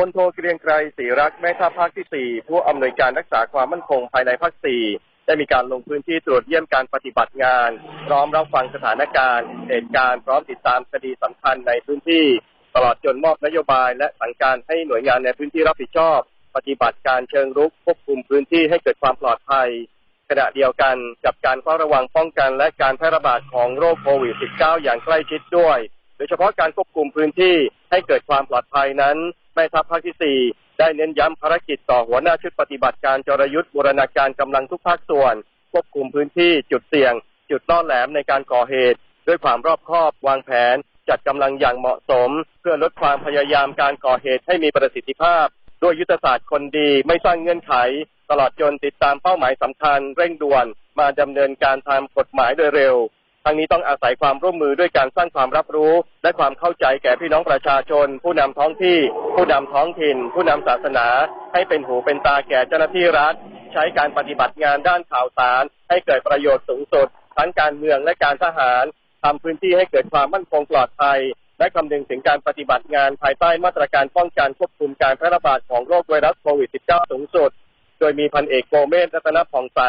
พลโทเกรียงไกรศรีรักษ์แม่ทัพภาคที่ 4 ผู้อำนวยการรักษาความมั่นคงภายในภาค 4 ได้มีการลงพื้นที่ตรวจเยี่ยมการปฏิบัติงาน พร้อมรับฟังสถานการณ์เหตุการณ์พร้อมติดตามคดีสำคัญในพื้นที่ ตลอดจนมอบนโยบายและสั่งการให้หน่วยงานในพื้นที่รับผิดชอบ ปฏิบัติการเชิงรุกควบคุมพื้นที่ให้เกิดความปลอดภัยขณะเดียวกันกับการเฝ้าระวังป้องกันและการแพร่ระบาดของโรคโควิด -19 อย่างใกล้ชิดด้วย โดยเฉพาะการควบคุมพื้นที่ให้เกิดความปลอดภัยนั้นแม่ทัพภาคที่ 4 ได้เน้นย้ำภารกิจต่อหัวหน้าชุดปฏิบัติการจรยุทธ์บูรณาการกำลังทุกภาคส่วน ควบคุมพื้นที่จุดเสี่ยง จุดล่อแหลมในการก่อเหตุ ด้วยความรอบคอบวางแผน จัดกำลังอย่างเหมาะสม เพื่อลดความพยายามการก่อเหตุให้มีประสิทธิภาพ ด้วยยุทธศาสตร์คนดีไม่สร้างเงื่อนไข ตลอดจนติดตามเป้าหมายสำคัญเร่งด่วน มาดำเนินการตามกฎหมายโดยเร็ว ทั้งนี้ต้องอาศัยความร่วมมือด้วยการสร้างความรับรู้ และความเข้าใจแก่พี่น้องประชาชน ผู้นำท้องที่ ผู้นำท้องถิ่น ผู้นำศาสนา ให้เป็นหูเป็นตาแก่เจ้าหน้าที่รัฐ ใช้การปฏิบัติงานด้านข่าวสาร ให้เกิดประโยชน์สูงสุด ทั้งการเมืองและการทหารทำพื้นที่ให้เกิดความมั่นคงปลอดภัย และคำนึงถึงการปฏิบัติงานภายใต้มาตรการป้องกันควบคุมการแพร่ระบาดของโรคไวรัสโควิด -19 สูงสุด โดยมีพันเอกโกเมศรัตนผ่องใส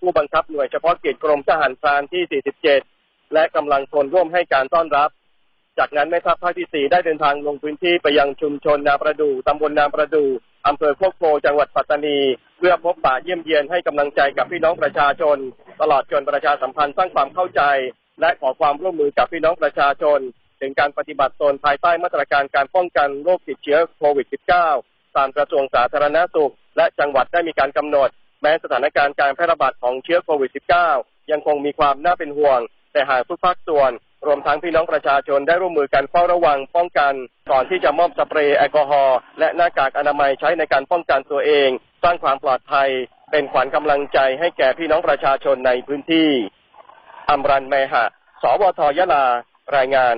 ผู้บังคับหน่วยเฉพาะกิจกรมทหารพรานที่ 47 และกำลังพลร่วมให้การต้อนรับ จากนั้นแม่ทัพภาคที่ 4 ได้เดินทางลงพื้นที่ไปยังชุมชนนาประดูตำบลนาประดูอำเภอโคกโพจังหวัดปัตตานี เพื่อพบปะเยี่ยมเยียนให้กำลังใจกับพี่น้องประชาชน ตลอดจนประชาสัมพันธ์สร้างความเข้าใจ และขอความร่วมมือกับพี่น้องประชาชน ถึงการปฏิบัติตนภายใต้มาตรการการป้องกันโรคติดเชื้อโควิด -19 ตามกระทรวงสาธารณสุข และจังหวัดได้มีการกำหนด แม้สถานการณ์การแพร่ระบาดของเชื้อโควิด -19 ยังคงมีความน่าเป็นห่วง แต่หากทุกภาคส่วนรวมทั้งพี่น้องประชาชนได้ร่วมมือกันเฝ้าระวังป้องกันก่อนที่จะมอบสเปรย์แอลกอฮอล์และหน้ากากอนามัยใช้ในการป้องกันตัวเอง สร้างความปลอดภัย เป็นขวัญกำลังใจให้แก่พี่น้องประชาชนในพื้นที่อมรันแมหะ สวทยะลารายงาน